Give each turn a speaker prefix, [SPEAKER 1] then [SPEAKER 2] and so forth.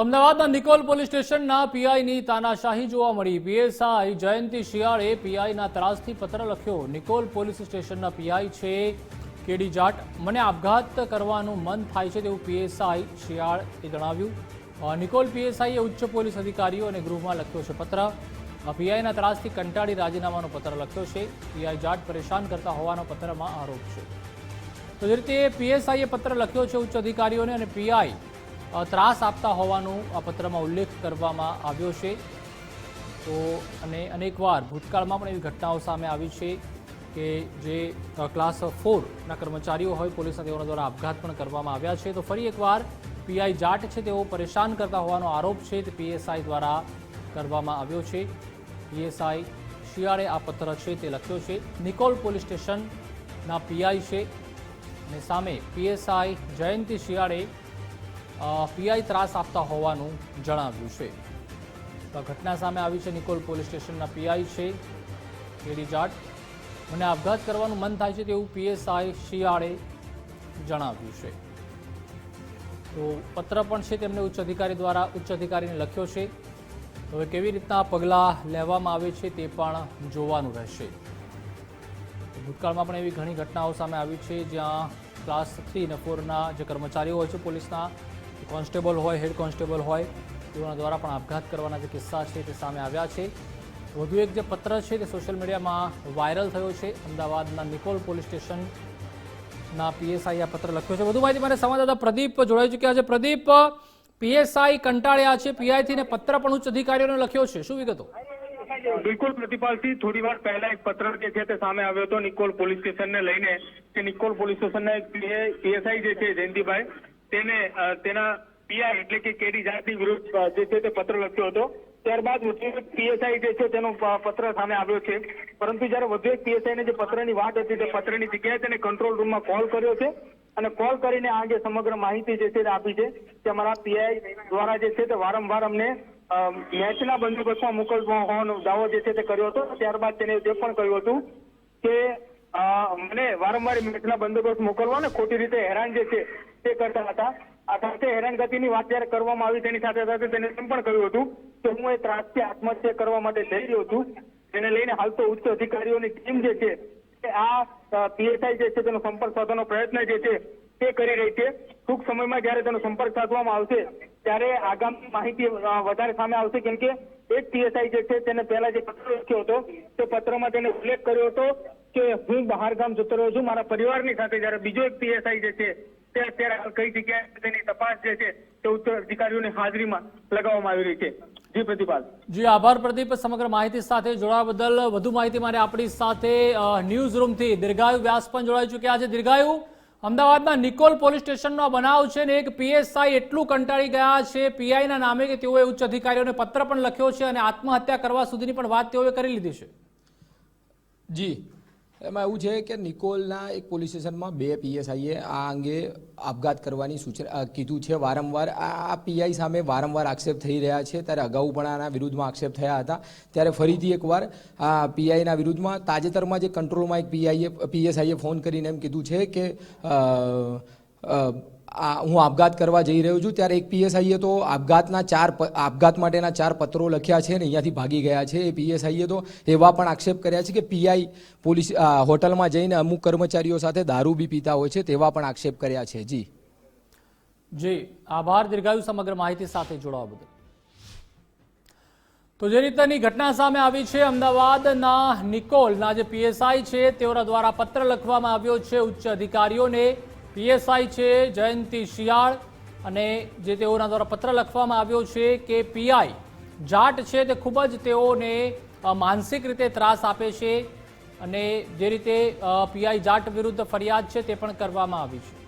[SPEAKER 1] અમદાવાદના નિકોલ પોલીસ સ્ટેશનના પીઆઈની તાનાશાહી જોવા મળી. પીએસઆઈ જયંતિ શિયાળે પીઆઈના ત્રાસથી પત્ર લખ્યો. નિકોલ પોલીસ સ્ટેશનના પીઆઈ છે કેડી જાટ. મને આપઘાત કરવાનું મન થાય છે તેવું પીએસઆઈ શિયાળે જણાવ્યું. નિકોલ પીએસઆઈએ ઉચ્ચ પોલીસ અધિકારીઓ અને ગૃહમાં લખ્યો છે પત્ર. પીઆઈના ત્રાસથી કંટાળી રાજીનામાનો પત્ર લખ્યો છે. પીઆઈ જાટ પરેશાન કરતા હોવાનો પત્રમાં આરોપ છે. તો જે રીતે પીએસઆઈએ પત્ર લખ્યો છે ઉચ્ચ અધિકારીઓને અને પીઆઈ ત્રાસ આપતા હોવાનું આ પત્રમાં ઉલ્લેખ કરવામાં આવ્યો છે. તો અને અનેકવાર ભૂતકાળમાં પણ એવી ઘટનાઓ સામે આવી છે કે જે ક્લાસ ફોરના કર્મચારીઓ હોય પોલીસના તેઓના દ્વારા આપઘાત પણ કરવામાં આવ્યા છે. તો ફરી એકવાર પીઆઈ જાટ છે, તેઓ પરેશાન કરતા હોવાનો આરોપ છે, તે પીએસઆઈ દ્વારા કરવામાં આવ્યો છે. પીએસઆઈ શિયાળે આ પત્ર છે, તે લખ્યો છે, નિકોલ પોલીસ સ્ટેશનના પીઆઈ છે અને સામે પીએસઆઈ જયંતિ શિયાળે પીઆઈ ત્રાસ આપતા હોવાનું જણાવ્યું છે. તો ઘટના સામે આવી છે નિકોલ પોલીસ સ્ટેશનના પીઆઈ છે, કેડી જાટ. મને આપઘાત કરવાનું મન થાય છે તેવું પીએસઆઈ શિયાળે જણાવ્યું છે. તો પત્ર પણ છે તેમને ઉચ્ચ અધિકારી દ્વારા ઉચ્ચ અધિકારીને લખ્યો છે. હવે કેવી રીતના પગલાં લેવામાં આવે છે તે પણ જોવાનું રહેશે. ભૂતકાળમાં પણ એવી ઘણી ઘટનાઓ સામે આવી છે જ્યાં ક્લાસ થ્રી અને ફોરના જે કર્મચારીઓ હોય છે પોલીસના કોન્સ્ટેબલ હોય, હેડ કોન્સ્ટેબલ હોય, તેઓના દ્વારા પણ આપઘાત કરવાના જે કિસ્સા છે તે સામે આવ્યા છે. વધુ એક જે પત્ર છે તે સોશિયલ મીડિયામાં વાયરલ થયો છે. અમદાવાદના નિકોલ પોલીસ સ્ટેશનના પીએસઆઈ આ પત્ર લખ્યો છે. વધુ માહિતી મને સંવાદદાતા પ્રદીપ જોડાઈ ચૂક્યા છે. પ્રદીપ, પીએસઆઈ કંટાળ્યા છે. પીઆઈથી ને પત્ર પણ ઉચ્ચ અધિકારીઓને લખ્યો છે. શું વિગતો?
[SPEAKER 2] બિલકુલ પ્રતિપાલથી થોડી વાર પહેલા એક પત્ર જે છે તે સામે આવ્યો હતો નિકોલ પોલીસ સ્ટેશનને લઈને. કે નિકોલ પોલીસ સ્ટેશનના એક પીએસઆઈ જે છે, જયંતિભાઈ તેને તેના પીઆઈ એટલે કે કેડી જાતિ વિરુદ્ધ જે છે તે પત્ર લખ્યો હતો. ત્યારબાદ વધુ પીએસઆઈ જે છે તેનો પત્ર સામે આવ્યો છે. પરંતુ જ્યારે વધુ એક પીએસઆઈ ને જે પત્રની વાત હતી તે પત્રની જગ્યાએ તેને કંટ્રોલ રૂમમાં કોલ કર્યો છે. અને કોલ કરીને આ જે સમગ્ર માહિતી જે છે તે આપી છે કે અમારા પીઆઈ દ્વારા જે છે તે વારંવાર અમને મેચના બંદોબસ્તમાં મોકલવા હોવાનો દાવો જે છે તે કર્યો હતો. ત્યારબાદ તેને તે પણ કહ્યું હતું કે મને વારંવાર મેચના બંદોબસ્ત મોકલવા ને ખોટી રીતે હેરાન જે છે તે કરતા હતા. આ સાથે હેરાનગતિની વાત જયારે કરવામાં આવી તેની સાથે સાથે તેને એમ પણ કહ્યું હતું કે હું એ ત્રાસથી આત્મહત્યા કરવા માટે જઈ રહ્યો છું. તેને લઈને હાલ તો ઉચ્ચ અધિકારીઓની ટીમ જે છે આ પીએસઆઈ જે છે તેનો સંપર્ક સાધવાનો પ્રયત્ન જે છે તે કરી રહી છે. ટૂંક સમયમાં જયારે તેનો સંપર્ક સાધવામાં આવશે ત્યારે આગામી માહિતી વધારે સામે આવશે. કેમ કે એક પીએસઆઈ જે છે તેને પહેલા જે પત્ર લખ્યો હતો, તે પત્રમાં તેને ઉલ્લેખ કર્યો હતો કે હું બહાર ગામ જતો રહ્યો છું. મારા પરિવારની સાથે જયારે બીજો એક પીએસઆઈ જે છે તે અત્યારે હાલ કઈ જગ્યાએ તેની તપાસ જે છે તે ઉચ્ચ અધિકારીઓની હાજરીમાં લગાવવામાં આવી રહી છે. જી પ્રતિપાલ
[SPEAKER 1] જી, આભાર પ્રદીપ. સમગ્ર માહિતી સાથે જોડાવા બદલ વધુ માહિતી મારે આપણી સાથે ન્યૂઝ રૂમથી દીર્ઘાયુ વ્યાસ પણ જોડાઈ ચૂક્યા છે. દીર્ઘાયુ, અમદાવાદના નિકોલ પોલીસ સ્ટેશનનો બનાવ છે ને એક પીએસઆઈ એટલું કંટાળી ગયા છે, પીઆઈના નામે કે તેઓએ ઉચ્ચ અધિકારીઓને પત્ર પણ લખ્યો છે અને આત્મહત્યા કરવા સુધીની પણ વાત તેઓએ કરી લીધી છે.
[SPEAKER 3] જી. એમાં એવું છે કે નિકોલના એક પોલીસ સ્ટેશનમાં બે પીએસઆઈએ આ અંગે આપઘાત કરવાની સૂચના કીધું છે. વારંવાર આ પીઆઈ સામે વારંવાર આક્ષેપ થઈ રહ્યા છે. ત્યારે અગાઉ પણ આના વિરુદ્ધમાં આક્ષેપ થયા હતા. ત્યારે ફરીથી એકવાર આ પીઆઈના વિરુદ્ધમાં તાજેતરમાં જે કંટ્રોલમાં એક પીઆઈએ, પીએસઆઈએ ફોન કરીને એમ કીધું છે કે હું આપઘાત કરવા જઈ રહ્યો છું, ત્યારે એક પીએસઆઈએ તો આપઘાતના ચાર આપઘાત માટેના ચાર પત્રો લખ્યા છે ને અહીંયાથી ભાગી ગયા છે. એ પીએસઆઈએ તો એવા પણ આક્ષેપ કર્યા છે કે પીઆઈ પોલીસ હોટલમાં જઈને અમુક કર્મચારીઓ સાથે દારૂ બી પીતા હોય છે તેવા પણ આક્ષેપ કર્યા છે. જી.
[SPEAKER 1] જી, આભાર. દીર્ઘાયુ સમગ્ર માહિતી સાથે જોડાવા બદલ. તો જે રીતની ઘટના સામે આવી છે, અમદાવાદના નિકોલના જે પીએસઆઈ છે, તેઓના દ્વારા પત્ર લખવામાં આવ્યો છે, ઉચ્ચ અધિકારીઓને પીએસઆઈ છે જયંતિ શિયાળ અને જે તેઓના દ્વારા પત્ર લખવામાં આવ્યો છે કે પીઆઈ જાટ છે તે ખૂબ જ તેઓને માનસિક રીતે ત્રાસ આપે છે અને જે રીતે પીઆઈ જાટ વિરુદ્ધ ફરિયાદ છે તે પણ કરવામાં આવી છે.